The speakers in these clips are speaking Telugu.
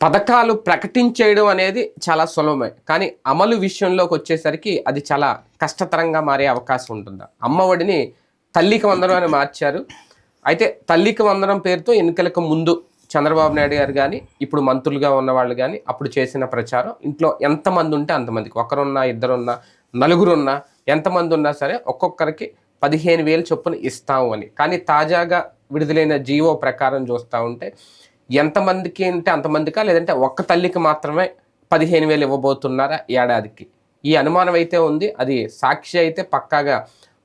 పథకాలు ప్రకటించేయడం అనేది చాలా సులభమే. కానీ అమలు విషయంలోకి వచ్చేసరికి అది చాలా కష్టతరంగా మారే అవకాశం ఉంటుంది. అమ్మఒడిని తల్లికి వందనం అని మార్చారు. అయితే తల్లికి వందనం పేరుతో ఎన్నికలకు ముందు చంద్రబాబు నాయుడు గారు కానీ ఇప్పుడు మంత్రులుగా ఉన్న వాళ్ళు కానీ అప్పుడు చేసిన ప్రచారం. ఇంట్లో ఎంతమంది ఉంటే అంతమందికి ఒకరున్నా ఇద్దరున్నా నలుగురున్నా ఎంతమంది ఉన్నా సరే ఒక్కొక్కరికి పదిహేను వేలు చొప్పున ఇస్తాము అని. కానీ తాజాగా విడుదలైన జీవో ప్రకారం చూస్తూ ఉంటే ఎంతమందికి అంటే అంతమందికా? లేదంటే ఒక్క తల్లికి మాత్రమే పదిహేను వేలు ఇవ్వబోతున్నారా ఏడాదికి? ఈ అనుమానం అయితే ఉంది. అది సాక్షి అయితే పక్కాగా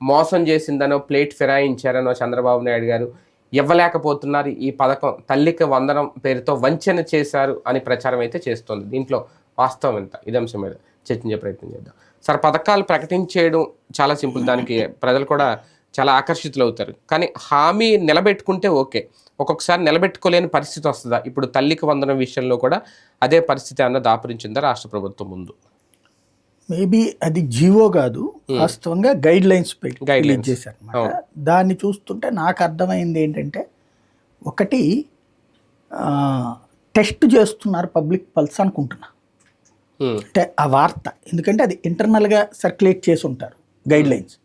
మోసం చేసిందనో ప్లేట్ ఫిరాయించారనో చంద్రబాబు నాయుడు గారు ఇవ్వలేకపోతున్నారు. ఈ పథకం తల్లికి వందనం పేరుతో వంచన చేశారు అని ప్రచారం అయితే చేస్తోంది. దీంట్లో వాస్తవం ఎంత? ఇది అంశం మీద చర్చించే ప్రయత్నం చేద్దాం. సార్ పథకాలు ప్రకటించేయడం చాలా సింపుల్. దానికి ప్రజలు కూడా చాలా ఆకర్షితులు అవుతారు కానీ హామీ నిలబెట్టుకుంటే ఓకే. ఒక్కొక్కసారి నిలబెట్టుకోలేని పరిస్థితి వస్తుందా? ఇప్పుడు తల్లికి వందనం విషయంలో కూడా అదే పరిస్థితి అన్న దాపురించిందా రాష్ట్ర ప్రభుత్వం ముందు? మేబీ అది జీవో కాదు. వాస్తవంగా గైడ్ లైన్స్ పెట్టి. రిలీజ్ చేశారు దాన్ని చూస్తుంటే నాకు అర్థమైంది ఏంటంటే ఒకటి టెస్ట్ చేస్తున్నారు పబ్లిక్ పల్స్ అనుకుంటున్నా. అంటే ఆ వార్త. ఎందుకంటే అది ఇంటర్నల్గా సర్క్యులేట్ చేసి ఉంటారు గైడ్ లైన్స్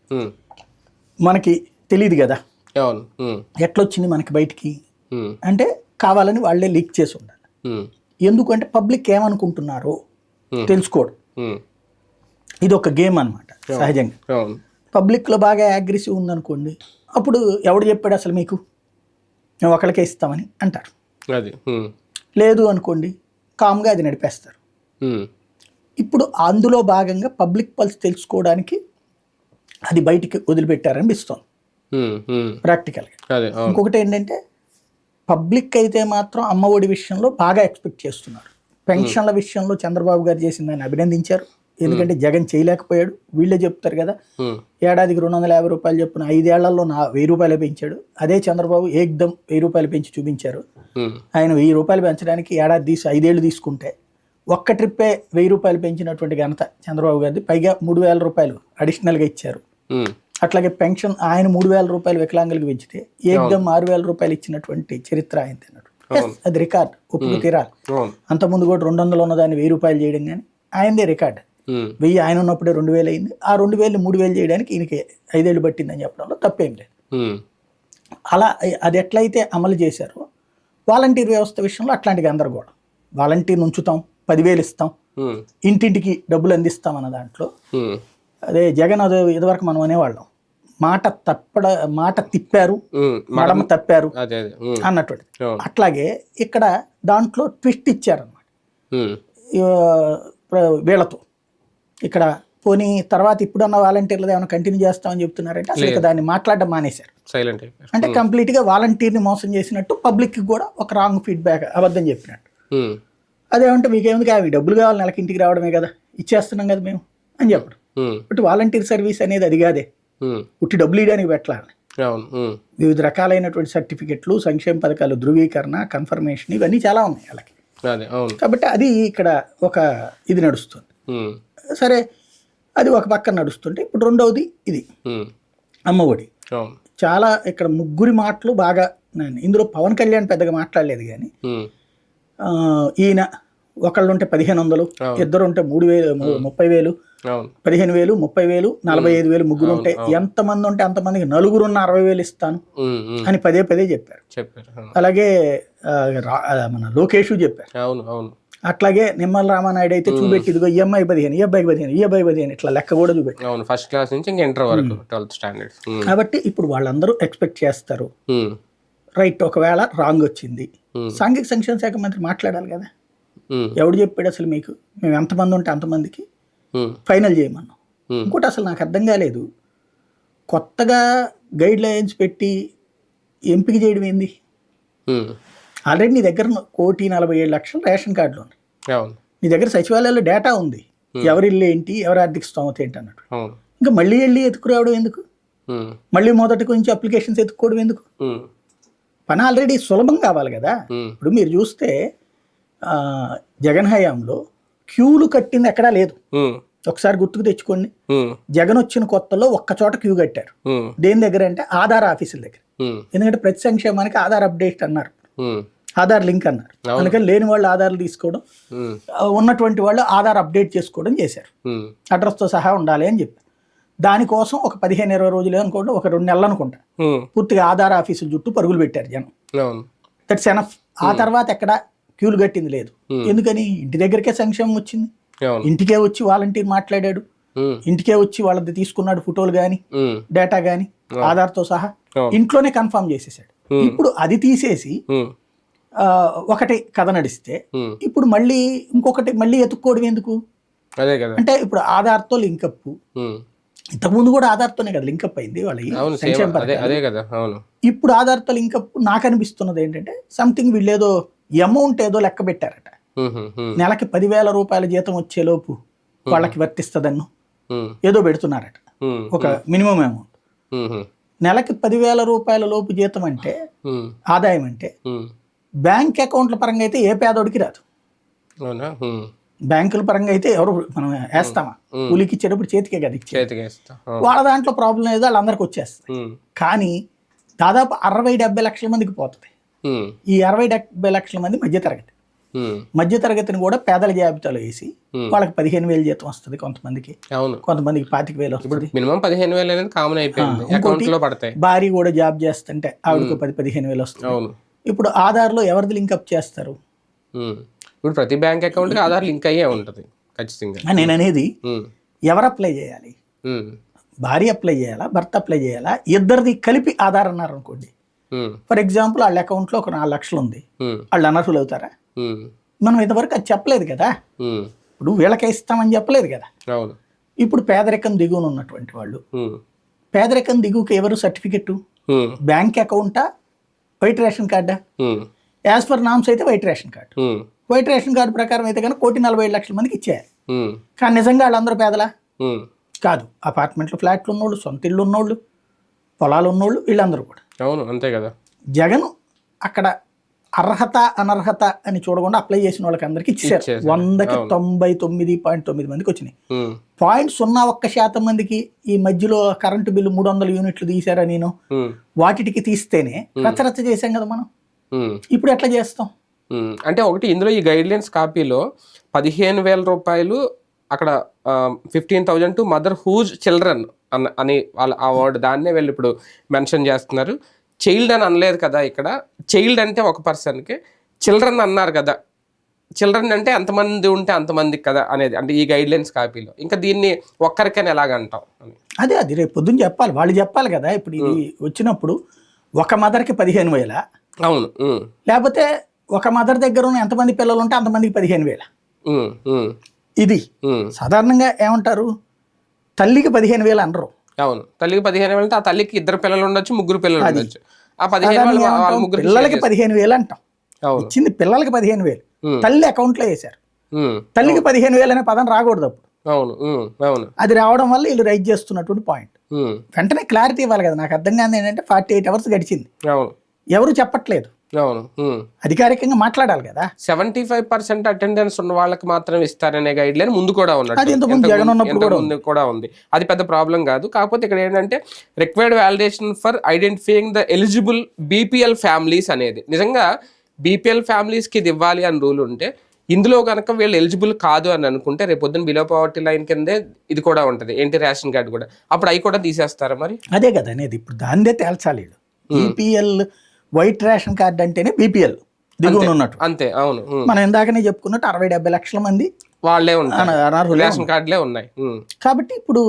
మనకి తెలియదు కదా. ఎట్లొచ్చింది మనకి బయటికి? అంటే కావాలని వాళ్ళే లీక్ చేసి ఉండాలి. ఎందుకంటే పబ్లిక్ ఏమనుకుంటున్నారో ఉమ్, ఇది ఒక గేమ్ అన్నమాట సహజంగా. పబ్లిక్లో బాగా అగ్రెసివ్ ఉందనుకోండి అప్పుడు ఎవడు చెప్పాడు అసలు మీకు? మేము ఒకరికే ఇస్తామని అంటారు. అది. లేదు అనుకోండి కామ్గా అది నడిపేస్తారు. ఇప్పుడు అందులో భాగంగా పబ్లిక్ పల్స్ తెలుసుకోవడానికి అది బయటికి వదిలిపెట్టారనిపిస్తోంది. ప్రాక్టికల్గా ఇంకొకటి ఏంటంటే పబ్లిక్ అయితే మాత్రం అమ్మ ఒడి విషయంలో బాగా ఎక్స్పెక్ట్ చేస్తున్నారు. పెన్షన్ల విషయంలో చంద్రబాబు గారు చేసిన దాన్ని అభినందించారు. ఎందుకంటే జగన్ చేయలేకపోయాడు. వీళ్ళే చెప్తారు కదా ఏడాదికి రెండు వందల యాభై రూపాయలు చొప్పున ఐదేళ్ళలో నా వెయ్యి రూపాయలు పెంచాడు. అదే చంద్రబాబు ఏకదం వెయ్యి రూపాయలు పెంచి చూపించారు. ఆయన వెయ్యి రూపాయలు పెంచడానికి ఏడాది తీసి ఐదేళ్ళు తీసుకుంటే ఒక్క ట్రిప్పే వెయ్యి రూపాయలు పెంచినటువంటి ఘనత చంద్రబాబు గారిది. పైగా మూడు వేల రూపాయలు అడిషనల్గా ఇచ్చారు. అట్లాగే పెన్షన్ ఆయన మూడు వేల రూపాయలు వికలాంగులకు పెంచితే ఏకదం ఆరు వేల రూపాయలు ఇచ్చినటువంటి చరిత్ర ఆయన తిన్నాడు. అది రికార్డ్ ఒప్పుకు తీరాలి. అంతకుముందు కూడా రెండు వందలు ఉన్నదాన్ని వెయ్యి రూపాయలు చేయడం కానీ ఆయనదే రికార్డ్. వెయ్యి ఆయన ఉన్నప్పుడే రెండు వేలు అయింది. ఆ రెండు వేలు మూడు వేలు చేయడానికి ఈయనకి ఐదేళ్ళు పట్టిందని చెప్పడంలో తప్పేం లేదు. అలా అది ఎట్లయితే అమలు చేశారో వాలంటీర్ వ్యవస్థ విషయంలో అట్లాంటి గందరగోళం. వాలంటీర్ ఉంచుతాం పదివేలు ఇస్తాం ఇంటింటికి డబ్బులు అందిస్తాం అన్న దాంట్లో అదే జగన్ అదే ఇదివరకు మనం అనేవాళ్ళం. మాట తప్పడ మాట తిప్పారు మడమ తప్పారు అవును అట్లాగే ఇక్కడ దాంట్లో ట్విస్ట్ ప్ర- వీళ్ళతో. ఇక్కడ పోనీ తర్వాత ఇప్పుడున్న వాలంటీర్లు ఏమైనా కంటిన్యూ చేస్తామని చెప్తున్నారంటే అసలు దాన్ని మాట్లాడడం మానేశారు. సైలెంట్ అంటే కంప్లీట్గా వాలంటీర్ని మోసం చేసినట్టు పబ్లిక్కి కూడా ఒక రాంగ్ ఫీడ్బ్యాక్ అబద్ధం చెప్పినట్టు. అదేమంటే మీకేముంది అవి డబ్బులు కావాలి నెలకి ఇంటికి రావడమే కదా ఇచ్చేస్తున్నాం కదా మేము అని చెప్పడం. బట్ వాలంటీర్ సర్వీస్ అనేది అది కాదే. ఉట్టి డబ్బులు ఇవ్వడానికి పెట్టాలని వివిధ రకాలైనటువంటి సర్టిఫికెట్లు సంక్షేమ పథకాలు ధృవీకరణ కన్ఫర్మేషన్ ఇవన్నీ చాలా ఉన్నాయి వాళ్ళకి. కాబట్టి అది ఇక్కడ ఒక ఇది నడుస్తుంది. సరే అది ఒక పక్కన నడుస్తుంటే ఇప్పుడు రెండవది ఇది. అమ్మఒడి. చాలా ఇక్కడ ముగ్గురి మాటలు బాగా నేను ఇందులో పవన్ కళ్యాణ్ పెద్దగా మాట్లాడలేదు కానీ ఈయన ఒకళ్ళు ఉంటే పదిహేను వందలు. ఇద్దరు ఉంటే మూడు వేలు ముప్పై వేలు పదిహేను వేలు ముప్పై వేలు నలభై ఐదు వేలు ముగ్గురు ఉంటే ఎంతమంది ఉంటే అంతమందికి నలుగురున్న అరవై వేలు ఇస్తాను అని పదే పదే చెప్పారు. చెప్పారు. అలాగే మన లోకేష్ చెప్పారు. అవును అవును. అట్లాగే నిమ్మల రామానాయుడు అయితే చూపెట్టి ఇదిగో ఈఎంఐ పదిహేను ఈఎంఐ పదిహేను ఈఎంఐ పదిహేను ఇట్లా లెక్క కూడా చూపెట్టి అవును ఫస్ట్ క్లాస్ నుంచి ఇంకా ఇంటర్ వరకు ట్వెల్త్ స్టాండర్డ్స్. కాబట్టి ఇప్పుడు వాళ్ళందరూ ఎక్స్పెక్ట్ చేస్తారు. రైట్ ఒకవేళ రాంగ్ వచ్చింది. సాంఘిక సంక్షేమ శాఖ మంత్రి మాట్లాడాలి కదా. ఎవడు చెప్పాడు అసలు మీకు? మేము ఎంతమంది ఉంటే అంతమందికి ఫైనల్ చేయమన్నాం ఇంకోటి అసలు నాకు అర్థం కాలేదు. కొత్తగా గైడ్ లైన్స్ పెట్టి ఎంపిక చేయడం ఏంది? ఆల్రెడీ నీ దగ్గర కోటి నలభై ఏడు లక్షలు రేషన్ కార్డులు ఉన్నాయి. నీ దగ్గర సచివాలయాల్లో డేటా ఉంది. ఎవరి ఇల్లు ఏంటి ఎవరి ఆర్థిక స్తోమత ఏంటి అన్నట్టు. ఇంకా మళ్ళీ వెళ్ళి ఎత్తుకురావడం ఎందుకు? మళ్ళీ మొదటి గురించి అప్లికేషన్స్ ఎత్తుక్కోవడం ఎందుకు? పని ఆల్రెడీ సులభం కావాలి కదా. ఇప్పుడు మీరు చూస్తే జగన్ హయాంలో క్యూలు కట్టింది ఎక్కడా లేదు. ఒకసారి గుర్తుకు తెచ్చుకోండి. జగన్ వచ్చిన కొత్తలో ఒక్క చోట క్యూ కట్టారు. దేని దగ్గర అంటే ఆధార్ ఆఫీసుల దగ్గర. ఎందుకంటే ప్రతి సంక్షేమానికి ఆధార్ అప్డేట్ అన్నారు. ఆధార్ లింక్ అన్నారు. అందుకని లేని వాళ్ళు ఆధార్లు తీసుకోవడం ఉన్నటువంటి వాళ్ళు ఆధార్ అప్డేట్ చేసుకోవడం చేశారు. అడ్రస్తో సహా ఉండాలి అని చెప్పి దానికోసం ఒక పదిహేను ఇరవై రోజులు అనుకోండి ఒక రెండు నెలలు అనుకుంటా. పూర్తిగా ఆధార్ ఆఫీసుల చుట్టూ పరుగులు పెట్టారు జనం. That's enough. ఆ తర్వాత ఎక్కడ క్యూలు కట్టింది లేదు. ఎందుకని? ఇంటి దగ్గరికే సంక్షేమం వచ్చింది. ఇంటికే వచ్చి వాలంటీర్ మాట్లాడాడు. ఇంటికే వచ్చి వాళ్ళది తీసుకున్నాడు ఫోటోలు కానీ డేటా కానీ ఆధార్తో సహా. ఇంట్లోనే కన్ఫర్మ్ చేసేసాడు. ఇప్పుడు అది తీసేసి ఒకటి కథ నడిస్తే ఇప్పుడు మళ్ళీ ఇంకొకటి మళ్ళీ ఎత్తుక్కోవడం ఎందుకు? అదే కదా. అంటే ఇప్పుడు ఆధార్తో లింకప్ ఇంతకుముందు కూడా ఆధార్తోనే కదా లింకప్ అయింది వాళ్ళకి సంక్షేమ ఇప్పుడు ఆధార్తో లింకప్ నాకు అనిపిస్తున్నది ఏంటంటే సంథింగ్ వీళ్ళు ఏదో అమౌంట్ ఏదో లెక్క పెట్టారట. నెలకి పదివేల రూపాయల జీతం వచ్చేలోపు వాళ్ళకి వర్తిస్తుందన్ను. ఏదో పెడుతున్నారట. ఒక మినిమం అమౌంట్. నెలకి పదివేల రూపాయల లోపు జీతం అంటే ఆదాయం అంటే బ్యాంక్ అకౌంట్ల పరంగా అయితే ఏ పేదోడికి రాదు. బ్యాంకుల పరంగా అయితే ఎవరు మనం వేస్తామా? కూలికి ఇచ్చేటప్పుడు చేతికే కదా అవును. వాళ్ళ దాంట్లో ప్రాబ్లం ఏదో వాళ్ళందరికీ వచ్చేస్తుంది కానీ దాదాపు అరవై డెబ్బై లక్షల మందికి పోతుంది. ఈ అరవై డెబ్బై లక్షల మంది మధ్యతరగతి. మధ్యతరగతిని కూడా పేదల జాబితాలో వేసి. వాళ్ళకి పదిహేను వేలు జీతం వస్తుంది కొంతమందికి. కొంతమందికి పాతిక వేలు వస్తుంది. మినిమం పదిహేను వేలు అనేది కామన్ అయిపోయింది. లో భార్య కూడా జాబ్ చేస్తుంటే ఆవిడకు పది పదిహేను వేలు వస్తుంది. ఇప్పుడు ఆధార్లో ఎవరిది లింకప్ చేస్తారు. ఇప్పుడు ప్రతి బ్యాంక్ అకౌంట్కి ఆధార్ లింక్ అయ్యే ఉంటది ఖచ్చితంగా. నేను అనేది ఎవరు అప్లై చేయాలి? భార్య అప్లై చేయాలా? భర్త అప్లై చేయాలా? ఇద్దరిది కలిపి ఆధార్ అన్నారు అనుకోండి. ఫర్ ఎగ్జాంపుల్ వాళ్ళ అకౌంట్లో ఒక నాలుగు లక్షలు ఉంది. వాళ్ళు అనర్హులు అవుతారా? మనం ఇంతవరకు అది చెప్పలేదు కదా. ఇప్పుడు వీళ్ళకే ఇస్తామని చెప్పలేదు కదా. ఇప్పుడు పేదరికం దిగువన ఉన్నటువంటి వాళ్ళు. పేదరికం దిగువకి ఎవరు సర్టిఫికెట్ బ్యాంక్ అకౌంటా? వైట్ రేషన్ కార్డా? యాజ్ పర్ నామ్స్ అయితే white ration card. White ration card ప్రకారం అయితే కనుక కోటి నలభై ఐదు లక్షల మందికి ఉమ్, కానీ నిజంగా వాళ్ళందరూ పేదలా? కాదు. అపార్ట్మెంట్లు ఫ్లాట్లు ఉన్నోళ్ళు సొంత ఇళ్ళు ఉన్నోళ్ళు. పొలాలు ఉన్నోళ్ళు వీళ్ళందరూ కూడా. అవును అంతే కదా. జగన్ అక్కడ అర్హత అనర్హత అని చూడకుండా అప్లై చేసిన వాళ్ళకి అందరికి ఇచ్చారు. వందకి తొంభై తొమ్మిది పాయింట్ తొమ్మిది మందికి వచ్చినాయి. పాయింట్ సున్నా ఒక్క శాతం మందికి ఈ మధ్యలో కరెంటు బిల్లు మూడు వందల యూనిట్లు తీసారా నేను? వాటికి తీస్తేనే రచ్చరచ్చ చేశాం కదా మనం. ఇప్పుడు ఎట్లా చేస్తాం. అంటే ఒకటి ఇందులో ఈ గైడ్ లైన్స్ కాపీలో పదిహేను వేల రూపాయలు అక్కడ fifteen thousand to mother whose children అన్న అని వాళ్ళ ఆ వర్డ్ దాన్నే వీళ్ళు ఇప్పుడు మెన్షన్ చేస్తున్నారు. చైల్డ్ అని అనలేదు కదా ఇక్కడ. చైల్డ్ అంటే ఒక పర్సన్కి చిల్డ్రన్ అన్నారు కదా. చిల్డ్రన్ అంటే ఎంతమంది ఉంటే అంతమందికి కదా అనేది అంటే ఈ గైడ్ లైన్స్ కాపీలో. ఇంకా దీన్ని ఒక్కరికైనా ఎలాగంటాం అని. అదే అది రేపు పొద్దున్న చెప్పాలి. వాళ్ళు చెప్పాలి కదా. ఇప్పుడు ఇది వచ్చినప్పుడు ఒక మదర్కి పదిహేను వేల. అవును లేకపోతే ఒక మదర్ దగ్గర ఉన్న ఎంతమంది పిల్లలు ఉంటే అంతమందికి పదిహేను వేల. ఇది. సాధారణంగా ఏమంటారు? తల్లికి పదిహేను వేలు అనరు. అవును. తల్లికి పదిహేను వేలు అంటే ఆ తల్లికి ఇద్దరు పిల్లలు ఉండొచ్చు ముగ్గురు పిల్లలు ఉండొచ్చు. ఆ పదిహేను పిల్లలకి పదిహేను వేలు అంటాం. ఇచ్చింది పిల్లలకి పదిహేను వేలు. తల్లి అకౌంట్లో వేశారు. ఉమ్, తల్లికి పదిహేను వేలు అనే పదం రాకూడదు అప్పుడు. అవును. అవును. అది రావడం వల్ల వీళ్ళు రైజ్ చేస్తున్నటువంటి పాయింట్ వెంటనే క్లారిటీ ఇవ్వాలి కదా. నాకు అర్థం కాదు ఏంటంటే ఫార్టీ ఎయిట్ అవర్స్ గడిచింది ఎవరు చెప్పట్లేదు. అవును. అధికారికంగా మాట్లాడాలి కదా. సెవెంటీ ఫైవ్ పర్సెంట్ అటెండెన్స్ ఉన్న వాళ్ళకి మాత్రం ఇస్తారనే గైడ్ లైన్ ముందు కూడా ఉన్నట్టు అది ఇంతకుముందు ఇంతకు జగన్ ముందు- ఉన్నప్పుడు కూడా ఇంతకు ముందు కూడా ఉంది. అది పెద్ద ప్రాబ్లం కాదు. కాకపోతే ఇక్కడ ఏంటంటే required validation for identifying the eligible BPL families అనేది. నిజంగా బీపీఎల్ ఫ్యామిలీస్కి ఇది ఇవ్వాలి అని రూల్ ఉంటే ఇందులో కనుక వీళ్ళు ఎలిజిబుల్ కాదు అని అనుకుంటే రేపు పొద్దున్న బిలో పవర్టీ లైన్ కిందే ఇది కూడా ఉంటుంది. ఏంటి రేషన్ కార్డు కూడా? అప్పుడు అవి కూడా తీసేస్తారా మరి? అదే కదా అనేది. ఇప్పుడు దాన్నే తేల్చాలి బీపీఎల్ వైట్ రేషన్ కార్డు అంటేనే బీపీఎల్ దిగువన ఉన్నట్టు. అంతే అవును. మనం ఇందాకనే చెప్పుకున్నట్టు అరవై డెబ్బై లక్షల మంది వాళ్ళే రేషన్ కార్డులే ఉన్నాయి కాబట్టి ఇప్పుడు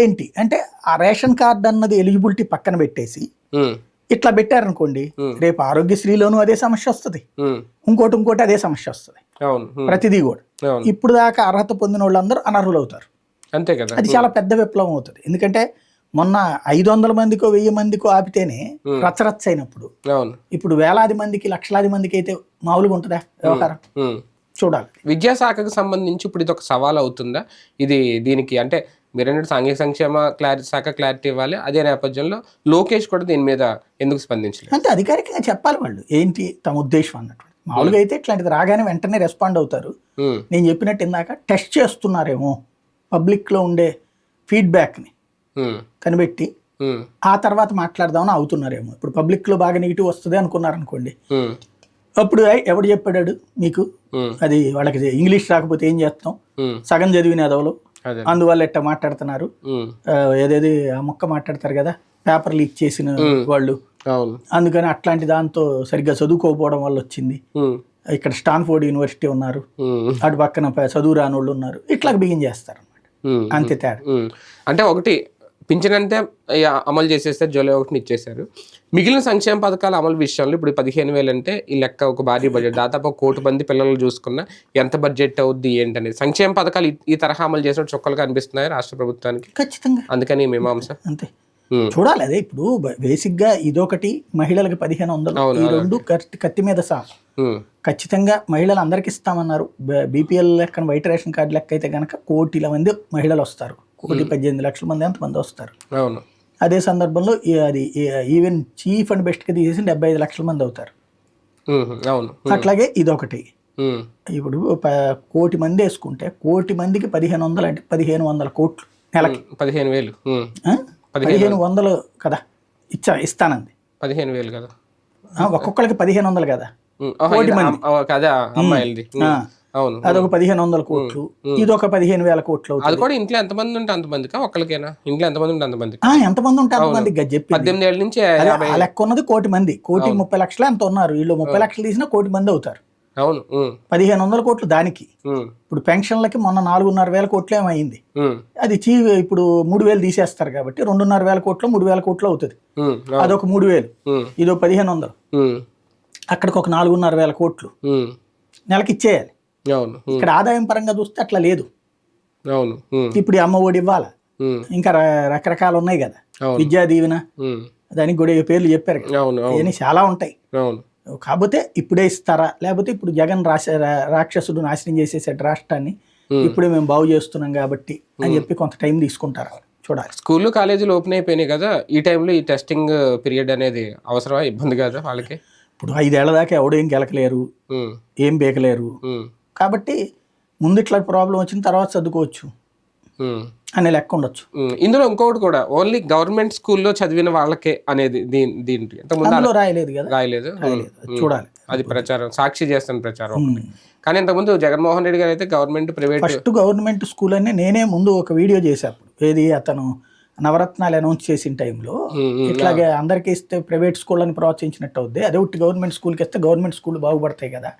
ఏంటి అంటే ఆ రేషన్ కార్డు అన్నది ఎలిజిబిలిటీ పక్కన పెట్టేసి ఇట్లా పెట్టారనుకోండి రేపు ఆరోగ్యశ్రీలోనూ అదే సమస్య వస్తుంది. ఇంకోటి ఇంకోటి అదే సమస్య వస్తుంది. ప్రతిదీ కూడా. ఇప్పుడు దాకా అర్హత పొందిన వాళ్ళందరూ అనర్హులు అవుతారు అంతే కదా. అది చాలా పెద్ద విప్లవం అవుతుంది. ఎందుకంటే మొన్న ఐదు వందల మందికో వెయ్యి మందికో ఆపితేనే రచ్చరచ్చ అయినప్పుడు ఇప్పుడు వేలాది మందికి లక్షలాది మందికి అయితే మామూలుగా ఉంటుందా వ్యవహారం. చూడాలి. విద్యాశాఖకు సంబంధించి ఇప్పుడు ఇది ఒక సవాల్ అవుతుందా? ఇది దీనికి అంటే మీరేంటంటే సాంఘిక సంక్షేమ క్లారి శాఖ క్లారిటీ ఇవ్వాలి. అదే నేపథ్యంలో లోకేష్ కూడా దీని మీద ఎందుకు స్పందించలేదు? అంటే అధికారికంగా చెప్పాలి వాళ్ళు. ఏంటి తమ ఉద్దేశం అన్నట్టు. మామూలుగా అయితే ఇట్లాంటిది రాగానే వెంటనే రెస్పాండ్ అవుతారు. నేను చెప్పినట్టు ఇందాక టెస్ట్ చేస్తున్నారేమో పబ్లిక్లో ఉండే ఫీడ్బ్యాక్ని. కనిపెట్టి ఆ తర్వాత మాట్లాడదామని అవుతున్నారేమో. ఇప్పుడు పబ్లిక్లో బాగా నెగిటివ్ వస్తుంది అనుకున్నారనుకోండి. ఉమ్, అప్పుడు "ఐ, ఎవడు చెప్పాడు మీకు అది వాళ్ళకి ఇంగ్లీష్ రాకపోతే ఏం చేస్తాం? సగం చదివిన ఎదవలు అదే. అందువల్ల ఎట్ట మాట్లాడుతున్నారు? ఏదేది ఆ మొక్క మాట్లాడతారు కదా పేపర్ లీక్ చేసిన వాళ్ళు. అందుకని అట్లాంటి దాంతో సరిగ్గా చదువుకోకపోవడం వల్ల వచ్చింది. ఇక్కడ స్టాన్ఫోర్డ్ యూనివర్సిటీ ఉన్నారు. అటు పక్కన చదువు రాని వాళ్ళు ఉన్నారు. ఇట్లా బిగిన్ చేస్తారు అంతే తేడా. అంటే ఒకటి పింఛన్ అంటే అమలు చేసేస్తే జూలై ఒకటిని ఇచ్చేశారు. మిగిలిన సంక్షేమ పథకాల అమలు విషయంలో ఇప్పుడు పదిహేను వేలు అంటే ఈ లెక్క ఒక భారీ బడ్జెట్ దాదాపు కోటి మంది పిల్లలు చూసుకున్న ఎంత బడ్జెట్ అవుద్ది ఏంటనేది. సంక్షేమ పథకాలు ఈ- తరహా అమలు చేసిన చుక్కలు కనిపిస్తున్నాయి రాష్ట్ర ప్రభుత్వానికి. ఖచ్చితంగా. అందుకని మీమాంస. అంతే. చూడాలి అదే ఇప్పుడు బేసిక్గా ఇదొకటి మహిళలకు పదిహేను వందలు. రెండు కత్తి మీద సా ఉమ్, ఖచ్చితంగా మహిళలు అందరికి ఇస్తామన్నారు బీపీఎల్ లెక్కన వైట్ రేషన్ కార్డు లెక్క అయితే కనుక కోటిల మంది మహిళలు వస్తారు. కోటి పద్దెనిమిది లక్షల మంది ఎంతమంది వస్తారు. అవును. అదే సందర్భంలో అది ఈవెన్ చీఫ్ అండ్ బెస్ట్గా తీసేసి డెబ్బై ఐదు లక్షల మంది అవుతారు. అవును. అట్లాగే ఇదొకటి. ఇప్పుడు కోటి మంది వేసుకుంటే కోటి మందికి పదిహేను వందలు అంటే పదిహేను వందల కోట్లు నెలకి. పదిహేను వేలు? పదిహేను వందలు. కదా? ఇచ్చా ఇస్తానంది. పదిహేను వేలు కదా? ఒక్కొక్కరికి పదిహేను వందలు కదా? ఇది ఆ, కదా అమ్మాయిలది. అవును. అదొక పదిహేను వందల కోట్లు ఇదొక పదిహేను వేల కోట్లు అవుతుంది. అది కూడా ఇంట్లో ఎంతమంది ఉంటే అంతమందికా ఒక్కరికేనా ఇంట్లో ఎంతమంది ఉంటే అంతమందికి ఆ, ఎంతమంది ఉంటే అంతమంది గది చెప్పింది పద్దెనిమిది ఏళ్ళ నుంచి లెక్క ఉన్నది కోటి మంది. కోటి ముప్పై లక్షలు ఎంత ఉన్నారు? వీళ్ళు ముప్పై లక్షలు తీసినా కోటి మంది అవుతారు. అవును. పదిహేను వందల కోట్లు దానికి. ఇప్పుడు పెన్షన్లకి మొన్న నాలుగున్నర వేల కోట్లు ఏమైంది? అది చీ ఇప్పుడు మూడు వేలు తీసేస్తారు కాబట్టి రెండున్నర వేల కోట్లు మూడు వేల కోట్లు అవుతుంది. అదొక మూడు వేలు ఇదో పదిహేను వందలు అక్కడికి ఒక నాలుగున్నర వేల కోట్లు. నెలకి ఇచ్చేయాలి. ఇక్కడ ఆదాయం పరంగా చూస్తే అట్లా లేదు. అవును. ఇప్పుడు అమ్మ ఒడి ఇవ్వాలా? ఇంకా రకరకాలు ఉన్నాయి కదా. విద్యా దీవెన. దానికి కూడా పేర్లు చెప్పారు అవన్నీ చాలా ఉంటాయి. కాకపోతే ఇప్పుడే ఇస్తారా? లేకపోతే ఇప్పుడు జగన్ రాశ రాక్షసుడు నాశనం చేసేసాడు రాష్ట్రాన్ని. ఇప్పుడే మేము బాగు చేస్తున్నాం కాబట్టి అని చెప్పి కొంత టైం తీసుకుంటారు చూడాలి. స్కూళ్ళు కాలేజీలు ఓపెన్ అయిపోయినాయి కదా. ఈ టైంలో ఈ టెస్టింగ్ పీరియడ్ అనేది అవసరమా? ఇబ్బంది కదా వాళ్ళకి? ఇప్పుడు ఐదేళ్ళ దాకా ఎవడేం గెలకలేరు ఏం బేకలేరు. కాబట్టి ముందు ఇట్లా ప్రాబ్లం వచ్చిన తర్వాత చదువుకోవచ్చు. అనే లెక్క ఉండొచ్చు. ఇందులో ఇంకొకటి కూడా ఓన్లీ గవర్నమెంట్ స్కూల్లో చదివిన వాళ్ళకే అనేది దీని దీనికి ఇంతకుముందు రాయలేదు కదా? రాయలేదు. చూడాలి. అది ప్రచారం సాక్షి చేస్తున్న ప్రచారం. కానీ ఇంతకుముందు జగన్మోహన్ రెడ్డి గారు అయితే government private first government school అని నేనే ముందు ఒక వీడియో చేశాను ఏది అతను నవరత్నాలు అనౌన్స్ చేసిన టైంలో ఇట్లాగే అందరికీ ఇస్తే ప్రైవేట్ స్కూల్ అని ప్రోత్సహించినట్టు అవుద్ది. అదే ఒకటి గవర్నమెంట్ స్కూల్కి ఇస్తే గవర్నమెంట్ స్కూల్ బాగుపడతాయి కదా.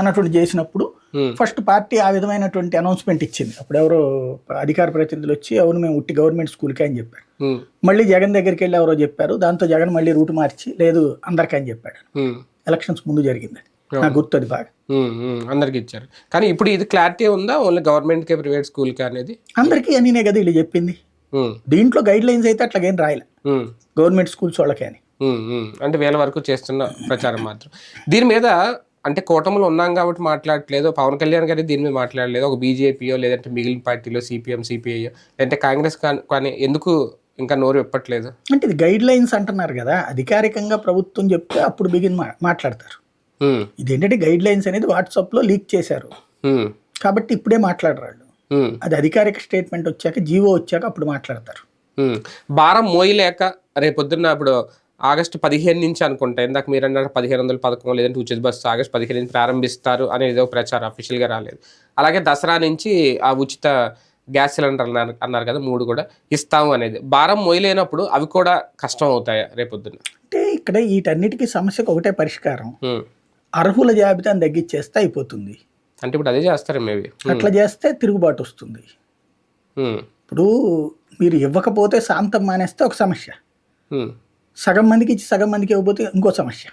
అన్నటువంటి చేసినప్పుడు ఫస్ట్ పార్టీ ఆ విధమైనటువంటి అనౌన్స్మెంట్ ఇచ్చింది. అప్పుడు ఎవరో అధికార ప్రతినిధులు వచ్చి అవును మేము ఉట్టి గవర్నమెంట్ స్కూల్కే అని చెప్పారు. మళ్ళీ జగన్ దగ్గరికి వెళ్ళి ఎవరో చెప్పారు దాంతో జగన్ మళ్ళీ రూట్ మార్చి లేదు అందరికీ అని చెప్పాడు. ఎలక్షన్స్ ముందు జరిగింది. నాకు గుర్తు అది బాగా. అందరికి ఇచ్చారు. కానీ ఇప్పుడు ఇది క్లారిటీ ఉందా? ఓన్లీ గవర్నమెంట్కే ప్రైవేట్ స్కూల్కే అనేది? అందరికీ అనినే కదా వీళ్ళు చెప్పింది. దీంట్లో గైడ్ లైన్స్ అయితే అట్లాగేం రాయలే. గవర్నమెంట్ స్కూల్స్ వాళ్ళకే అని. అంటే వేల వరకు చేస్తున్న ప్రచారం మాత్రం. దీని మీద అంటే కూటమిలో ఉన్నాం కాబట్టి మాట్లాడట్లేదు. పవన్ కళ్యాణ్ గారి దీని మీద మాట్లాడలేదు. ఒక బీజేపీయో లేదంటే మిగిలిన పార్టీలో సిపిఎం సిపిఐ లేదంటే కాంగ్రెస్ కానీ కానీ ఎందుకు ఇంకా నోరు విప్పట్లేదు? అంటే ఇది గైడ్ లైన్స్ అంటున్నారు కదా. అధికారికంగా ప్రభుత్వం చెప్తే అప్పుడు బిగిన్ మాట్లాడతారు. ఇది ఏంటంటే గైడ్ లైన్స్ అనేది వాట్సాప్లో లీక్ చేశారు. కాబట్టి ఇప్పుడే మాట్లాడరు వాళ్ళు ఉమ్, అది అధికారిక స్టేట్మెంట్ వచ్చాక జీవో వచ్చాక అప్పుడు మాట్లాడతారు. భారం మోయలేక రేపొద్దున్న ఇప్పుడు ఆగస్టు పదిహేను నుంచి అనుకుంటా ఇందాక మీరు అన్నారు పదిహేను వందల పథకం లేదంటే ఉచిత బస్సు ఆగస్టు పదిహేను నుంచి ప్రారంభిస్తారు అనేది ఏదో ప్రచారం అఫీషియల్గా రాలేదు. అలాగే దసరా నుంచి ఆ ఉచిత గ్యాస్ సిలిండర్ అన్నారు అన్నారు కదా మూడు కూడా ఇస్తాము అనేది. భారం మోయలేనప్పుడు అవి కూడా కష్టం అవుతాయా రేపొద్దున్న? అంటే ఇక్కడ వీటన్నిటికీ సమస్యకు ఒకటే పరిష్కారం. అర్హుల జాబితాను తగ్గించేస్తే అయిపోతుంది. అంటే ఇప్పుడు అదే చేస్తారు మేబీ. అట్లా చేస్తే తిరుగుబాటు వస్తుంది. ఇప్పుడు మీరు ఇవ్వకపోతే శాంతం మానేస్తే ఒక సమస్య. సగం మందికి ఇచ్చి సగం మందికి ఇవ్వకపోతే ఇంకో సమస్య.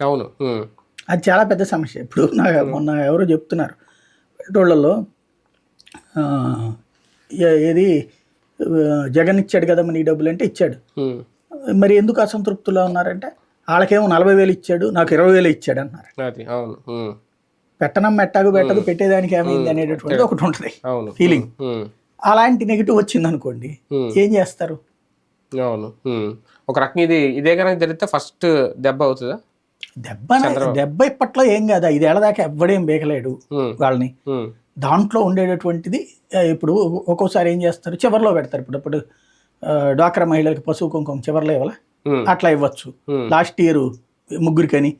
అవును. అది చాలా పెద్ద సమస్య. ఇప్పుడు నా మొన్న ఎవరో చెప్తున్నారు. పెట్రోళ్ళలో ఏది జగన్ ఇచ్చాడు కదా మన ఈ డబ్బులు అంటే ఇచ్చాడు మరి ఎందుకు అసంతృప్తిలో ఉన్నారంటే వాళ్ళకేమో నలభై వేలు ఇచ్చాడు నాకు ఇరవై వేలు ఇచ్చాడు అన్నారు. అవును. పెట్టనం మెట్టకు పెట్టదు పెట్టేదానికి ఏమైంది అనేటటువంటి ఒకటి ఉంటుంది. ఫీలింగ్ అలాంటి నెగిటివ్ వచ్చింది అనుకోండి. ఏం చేస్తారు? అవును. ఒక రకంగా ఇది ఇదే కనుక జరిగితే ఫస్ట్ దెబ్బ అవుతుందా? దెబ్బ దెబ్బ ఇప్పట్లో ఏం కాదు. ఐదేళ్ళ దాకా ఎవ్వడేం బేకలేడు వాళ్ళని. దాంట్లో ఉండేటటువంటిది ఇప్పుడు ఒక్కోసారి ఏం చేస్తారు? చివరిలో పెడతారు. ఇప్పుడు ఇప్పుడు డ్వాక్రా మహిళలకు పశువు కుంకుమ చివరిలో ఇవ్వాల? అట్లా ఇవ్వచ్చు. లాస్ట్ ఇయర్ ముగ్గురికని.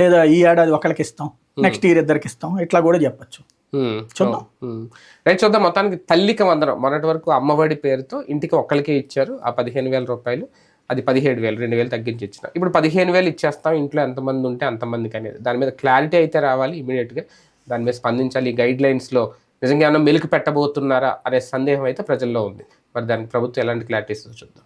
లేదా ఈ ఏడాది ఒకరికి ఇస్తాం. నెక్స్ట్ ఇయర్ ఇద్దరికి ఇస్తాం. ఇట్లా కూడా చెప్పొచ్చు. ఉమ్, చూద్దాం. ఉమ్. రైట్ చూద్దాం. మొత్తానికి తల్లికి వందనం. మొన్నటి వరకు అమ్మఒడి పేరుతో ఇంటికి ఒక్కరికే ఇచ్చారు. ఆ పదిహేను వేల రూపాయలు అది పదిహేడు వేలు రెండు వేలు తగ్గించి ఇచ్చిన. ఇప్పుడు పదిహేను వేలు ఇచ్చేస్తాం. ఇంట్లో ఎంతమంది ఉంటే అంతమందికి అనేది. దాని మీద క్లారిటీ అయితే రావాలి ఇమీడియట్గా. దాని మీద స్పందించాలి. ఈ గైడ్ లైన్స్లో నిజంగా ఏమైనా మెలుకు పెట్టబోతున్నారా అనే సందేహం అయితే ప్రజల్లో ఉంది. మరి దానికి ప్రభుత్వం ఎలాంటి క్లారిటీ ఇస్తుందో చూద్దాం.